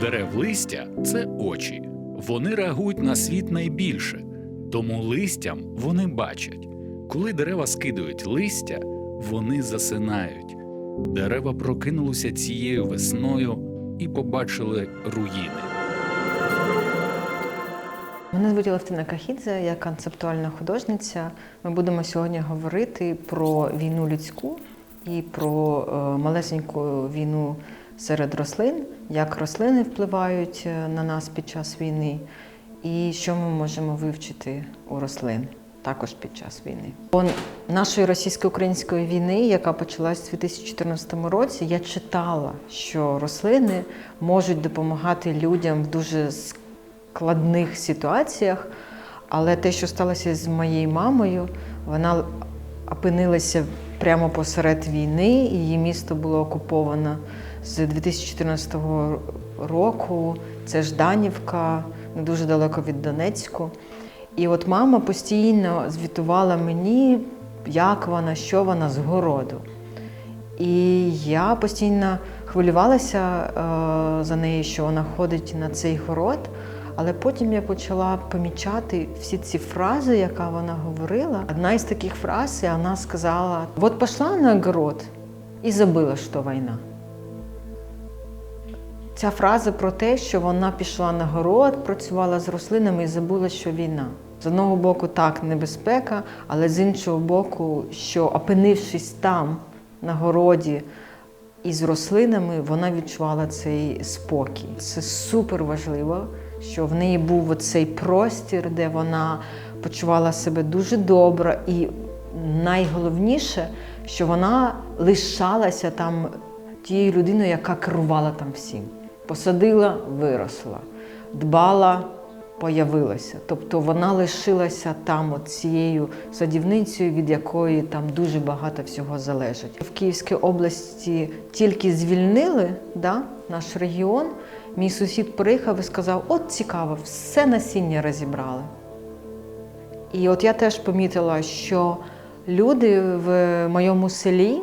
дерев листя це очі. Вони реагують на світ найбільше, тому листям вони бачать. Коли дерева скидують листя, вони засинають. Дерева прокинулися цією весною і побачили руїни. Мене звуть Левтина Кахідзе, я концептуальна художниця. Ми будемо сьогодні говорити про війну людську і про е, малесеньку війну серед рослин, як рослини впливають е, на нас під час війни, і що ми можемо вивчити у рослин також під час війни. По нашої російсько-української війни, яка почалась у 2014 році, я читала, що рослини можуть допомагати людям в дуже складних ситуаціях. Але те, що сталося з моєю мамою, вона опинилася прямо посеред війни, її місто було окуповано з 2014 року. Це Жданівка, не дуже далеко від Донецьку. І от мама постійно звітувала мені, як вона, що вона з городу. І я постійно хвилювалася е, за нею, що вона ходить на цей город. Але потім я почала помічати всі ці фрази, яка вона говорила. Одна із таких фраз, вона сказала: от пішла на огород і забула, що війна. Ця фраза про те, що вона пішла на город, працювала з рослинами і забула, що війна. З одного боку, так, небезпека, але з іншого боку, що опинившись там, на городі із рослинами, вона відчувала цей спокій. Це супер важливо, що в неї був оцей простір, де вона почувала себе дуже добре, і найголовніше, що вона лишалася там тією людиною, яка керувала там всім. Посадила, виросла, дбала, появилася. Тобто вона лишилася там от цією садівницею, від якої там дуже багато всього залежить. В Київській області тільки звільнили да, наш регіон. Мій сусід приїхав і сказав: от цікаво, все насіння розібрали. І от я теж помітила, що люди в моєму селі,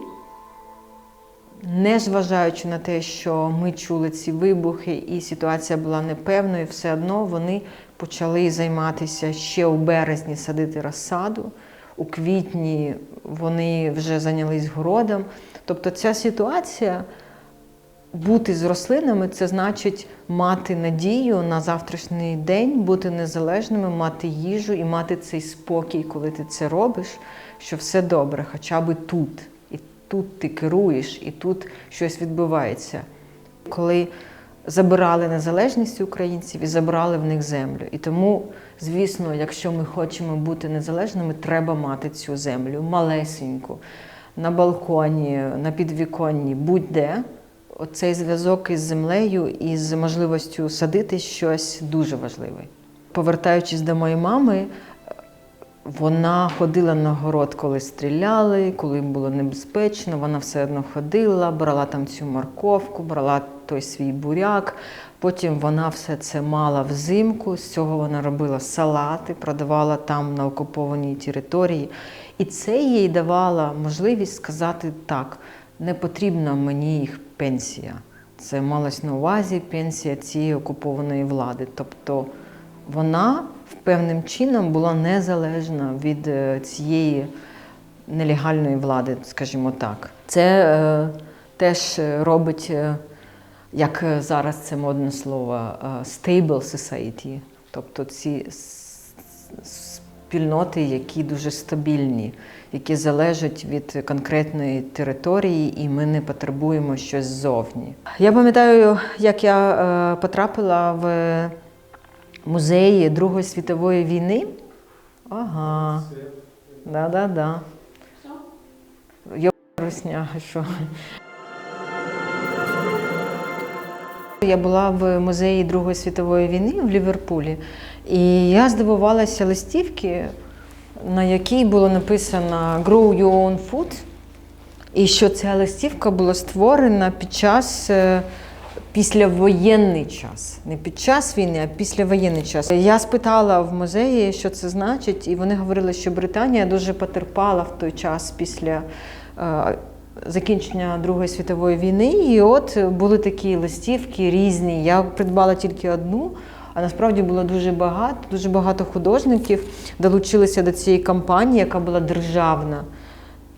незважаючи на те, що ми чули ці вибухи, і ситуація була непевною, все одно вони почали займатися ще у березні садити розсаду. У квітні вони вже зайнялись городом. Тобто ця ситуація бути з рослинами це значить мати надію на завтрашній день, бути незалежними, мати їжу і мати цей спокій, коли ти це робиш, що все добре, хоча б тут. Тут ти керуєш, і тут щось відбувається. Коли забирали незалежність українців і забрали в них землю. І тому, звісно, якщо ми хочемо бути незалежними, треба мати цю землю малесеньку, на балконі, на підвіконні, будь-де. Оцей зв'язок із землею і з можливістю садити щось дуже важливий. Повертаючись до моєї мами, вона ходила на город, коли стріляли, коли було небезпечно. Вона все одно ходила, брала там цю морковку, брала той свій буряк. Потім вона все це мала взимку. З цього вона робила салати, продавала там на окупованій території. І це їй давало можливість сказати так: не потрібна мені їх пенсія. Це малось на увазі пенсія цієї окупованої влади. Тобто вона певним чином була незалежна від е, цієї нелегальної влади, скажімо так. Це е, теж робить, е, як зараз це модне слово, е, stable society, тобто ці спільноти, які дуже стабільні, які залежать від конкретної території, і ми не потребуємо щось ззовні. Я пам'ятаю, як я е, потрапила в музеї Другої світової війни. Ага. Да-да-да. Йо, русняга, що. Я була в музеї Другої світової війни в Ліверпулі, і я здивувалася листівки, на якій було написано Grow your own food. І що ця листівка була створена під час е, післявоєнний час. Не під час війни, а післявоєнний час. Я спитала в музеї, що це значить, і вони говорили, що Британія дуже потерпала в той час після е, закінчення Другої світової війни, і от були такі листівки різні. Я придбала тільки одну, а насправді було дуже багато. Дуже багато художників долучилися до цієї кампанії, яка була державна,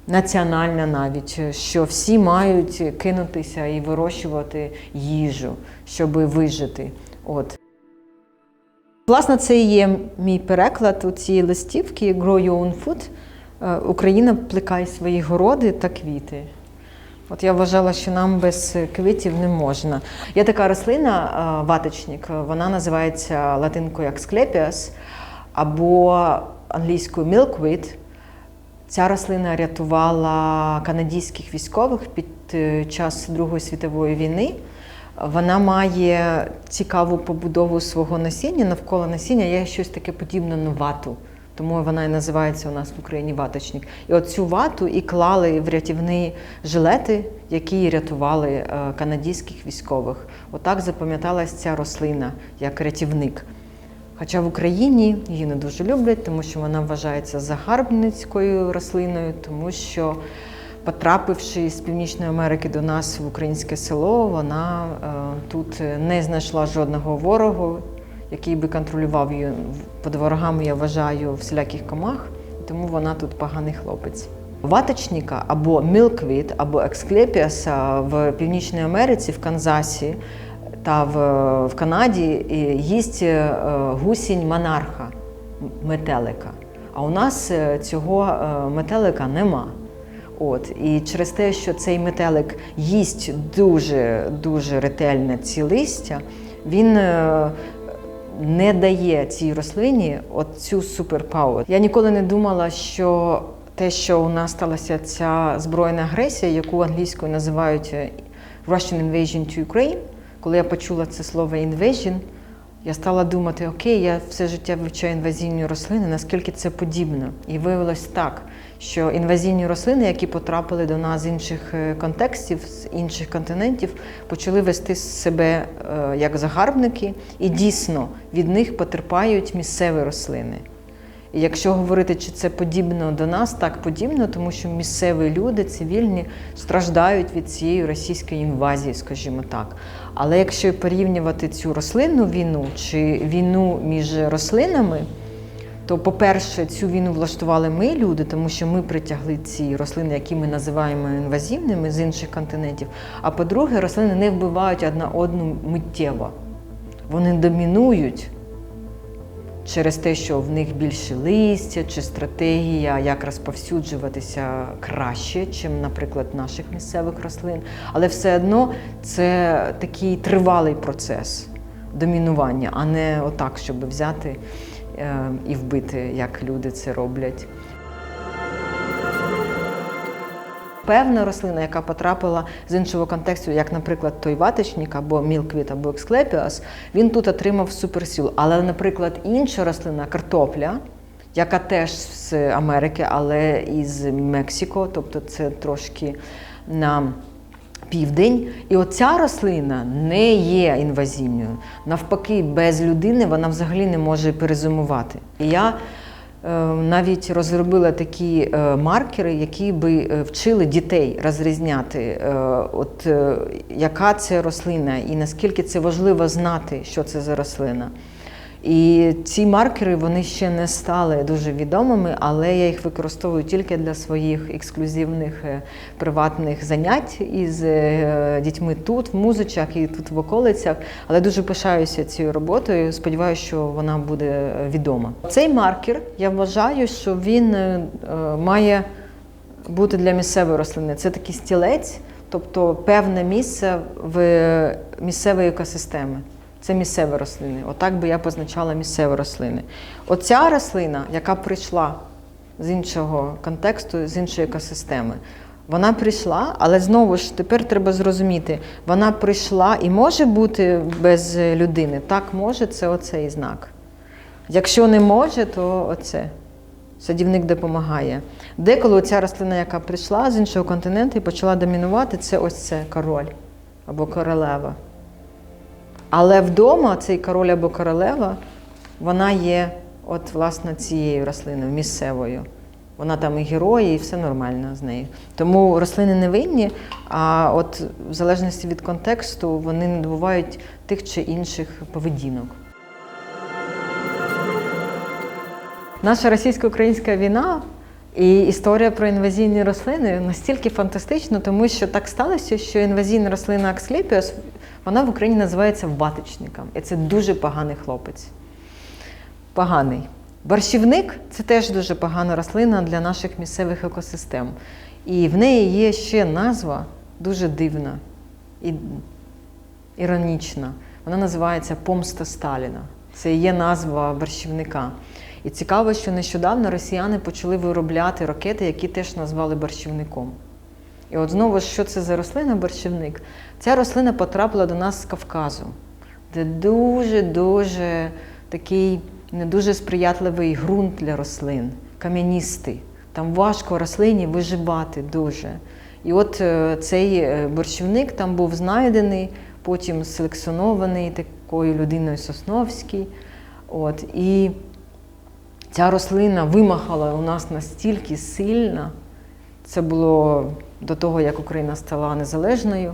національна навіть, що всі мають кинутися і вирощувати їжу, щоб вижити. От. Власне, це і є мій переклад у цієї листівки Grow Your Own Food. Е, Україна плекає свої городи та квіти. От я вважала, що нам без квітів не можна. Є така рослина, е, ваточник, вона називається латинкою Asclepias або англійською milkweed. Ця рослина рятувала канадійських військових під е, час Другої світової війни. Вона має цікаву побудову свого насіння. Навколо насіння є щось таке подібне на вату. Тому вона і називається у нас в Україні ваточник. І от цю вату і клали в рятівні жилети, які рятували е, канадійських військових. Отак запам'яталась ця рослина як рятівник. Хоча в Україні її не дуже люблять, тому що вона вважається загарбницькою рослиною, тому що, потрапивши з Північної Америки до нас в українське село, вона е, тут не знайшла жодного ворога, який би контролював її. Під ворогами я вважаю всіляких комах, тому вона тут поганий хлопець. Ваточника або мілквіт, або ексклепіаса в Північній Америці, в Канзасі та в, в Канаді їсть е, гусінь монарха, метелика. А у нас е, цього е, метелика нема. От і через те, що цей метелик їсть дуже дуже ретельно ці листя, він не дає цій рослині от цю суперпауер. Я ніколи не думала, що те, що у нас сталася ця збройна агресія, яку англійською називають Russian invasion to Ukraine, коли я почула це слово invasion, я стала думати, окей, я все життя вивчаю інвазійні рослини, наскільки це подібно. І виявилось так, що інвазійні рослини, які потрапили до нас з інших е, контекстів, з інших континентів, почали вести себе е, як загарбники, і дійсно від них потерпають місцеві рослини. Якщо говорити, чи це подібно до нас, так подібно, тому що місцеві люди, цивільні, страждають від цієї російської інвазії, скажімо так. Але якщо порівнювати цю рослинну війну чи війну між рослинами, то, по-перше, цю війну влаштували ми, люди, тому що ми притягли ці рослини, які ми називаємо інвазивними з інших континентів. А по-друге, рослини не вбивають одна одну миттєво. Вони домінують через те, що в них більше листя чи стратегія, як розповсюджуватися краще, чим, наприклад, наших місцевих рослин. Але все одно це такий тривалий процес домінування, а не отак, щоб взяти е, і вбити, як люди це роблять. Певна рослина, яка потрапила з іншого контексту, як, наприклад, той ваточник або мілквіт, або ексклепіас, він тут отримав суперсилу. Але, наприклад, інша рослина картопля, яка теж з Америки, але із Мексико, тобто це трошки на південь. І оця рослина не є інвазивною. Навпаки, без людини вона взагалі не може перезимувати. І я навіть розробила такі е, маркери, які би е, вчили дітей розрізняти, е, от, е, яка це рослина і наскільки це важливо знати, що це за рослина. І ці маркери вони ще не стали дуже відомими, але я їх використовую тільки для своїх ексклюзивних е, приватних занять із е, дітьми тут, в музичах і тут в околицях. Але дуже пишаюся цією роботою. Сподіваюся, що вона буде е, відома. Цей маркер я вважаю, що він має бути для місцевої рослини. Це такий стілець, тобто певне місце в місцевої екосистеми. Це місцеві рослини. Отак би я позначала місцеві рослини. Оця рослина, яка прийшла з іншого контексту, з іншої екосистеми, вона прийшла, але знову ж тепер треба зрозуміти, вона прийшла і може бути без людини. Так може, це оцей знак. Якщо не може, то оце. Садівник допомагає. Деколи ця рослина, яка прийшла з іншого континенту і почала домінувати, це ось це король або королева. Але вдома цей король або королева, вона є от, власне, цією рослиною, місцевою. Вона там і герої, і все нормально з нею. Тому рослини не винні, а от в залежності від контексту вони набувають тих чи інших поведінок. Наша російсько-українська війна і історія про інвазійні рослини настільки фантастична, тому що так сталося, що інвазійна рослина Аксклепіос, вона в Україні називається ватичником. І це дуже поганий хлопець. Поганий. Борщівник це теж дуже погана рослина для наших місцевих екосистем. І в неї є ще назва дуже дивна і іронічна. Вона називається Помста Сталіна. Це є назва борщівника. І цікаво, що нещодавно росіяни почали виробляти ракети, які теж назвали борщівником. І от знову, що це за рослина борщівник? Ця рослина потрапила до нас з Кавказу, де дуже-дуже такий не дуже сприятливий ґрунт для рослин, кам'яністий. Там важко рослині виживати дуже. І от е, цей е, борщівник там був знайдений, потім селекціонований такою людиною Сосновський. От, і ця рослина вимахала у нас настільки сильно, це було до того, як Україна стала незалежною.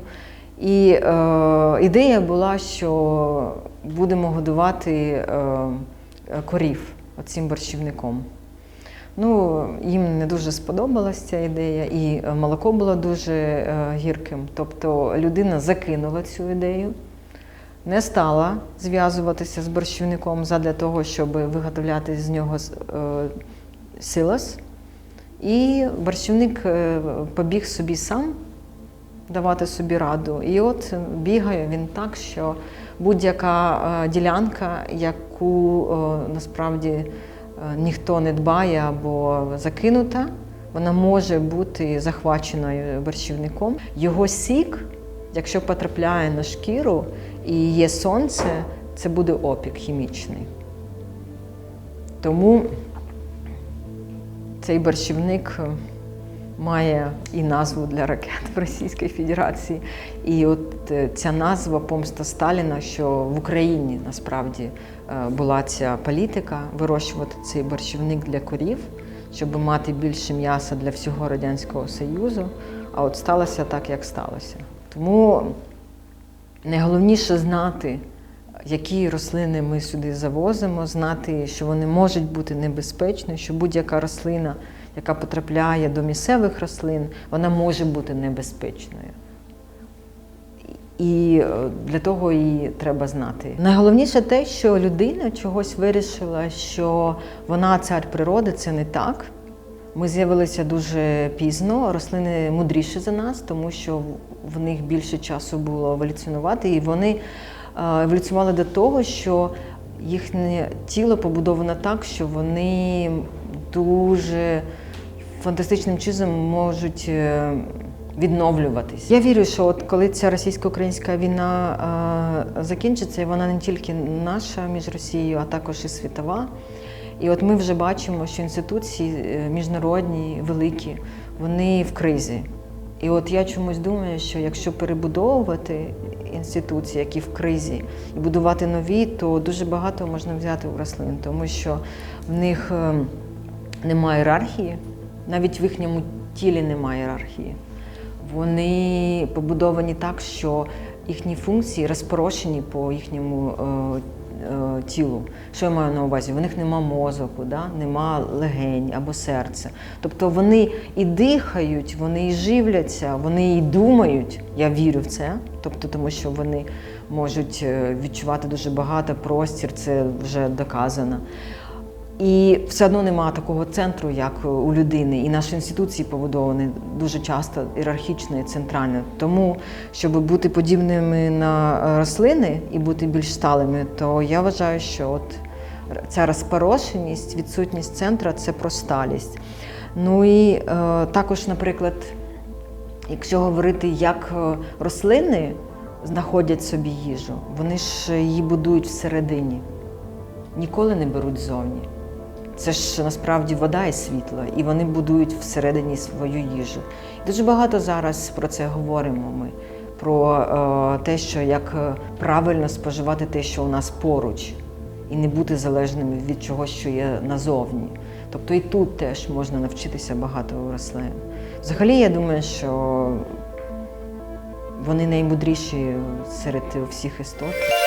І е, ідея була, що будемо годувати е, корів цим борщівником. Ну, їм не дуже сподобалася ця ідея, і молоко було дуже е, гірким. Тобто людина закинула цю ідею, не стала зв'язуватися з борщівником задля того, щоб виготовляти з нього е, силос. І борщівник е, побіг собі сам давати собі раду. І от бігає він так, що будь-яка е, ділянка, яку е, насправді ніхто не дбає або закинута, вона може бути захваченою борщівником. Його сік, якщо потрапляє на шкіру і є сонце, це буде опік хімічний. Тому цей борщівник е, має і назву для ракет в Російській Федерації. І от е, ця назва помста Сталіна, що в Україні насправді е, була ця політика вирощувати цей борщівник для корів, щоб мати більше м'яса для всього Радянського Союзу. А от сталося так, як сталося. Тому найголовніше знати, які рослини ми сюди завозимо, знати, що вони можуть бути небезпечні, що будь-яка рослина, яка потрапляє до місцевих рослин, вона може бути небезпечною. І е, для того її треба знати. Найголовніше те, що людина чогось вирішила, що вона цар природи, це не так. Ми з'явилися дуже пізно, рослини мудріші за нас, тому що в них більше часу було еволюціонувати, і вони еволюціонували до того, що їхнє тіло побудовано так, що вони дуже фантастичним чином можуть е, відновлюватись. Я вірю, що от коли ця російсько-українська війна е, закінчиться, і вона не тільки наша між Росією, а також і світова. І от ми вже бачимо, що інституції е, міжнародні, великі, вони в кризі. І от я чомусь думаю, що якщо перебудовувати інституції, які в кризі, і будувати нові, то дуже багато можна взяти у рослин, тому що в них е, немає ієрархії, навіть в їхньому тілі немає ієрархії. Вони побудовані так, що їхні функції розпорошені по їхньому е, тілу. Що я маю на увазі? В них нема мозоку, да? нема легень або серця. Тобто вони і дихають, вони і живляться, вони і думають. Я вірю в це. Тобто, тому що вони можуть е, відчувати дуже багато простір, це вже доказано. І все одно немає такого центру, як у людини. І наші інституції побудовані дуже часто ієрархічно і центрально. Тому, щоб бути подібними на рослини і бути більш сталими, то я вважаю, що от ця розпорошеність, відсутність центра це про сталість. Ну і е, також, наприклад, якщо говорити, як е, рослини знаходять собі їжу, вони ж її будують всередині, ніколи не беруть ззовні. Це ж насправді вода і світло, і вони будують всередині свою їжу. Дуже багато зараз про це говоримо ми, про е, те, що як е, правильно споживати те, що у нас поруч, і не бути залежними від чогось, що є назовні. Тобто і тут теж можна навчитися багато рослин. Взагалі, я думаю, що вони наймудріші серед всіх істот.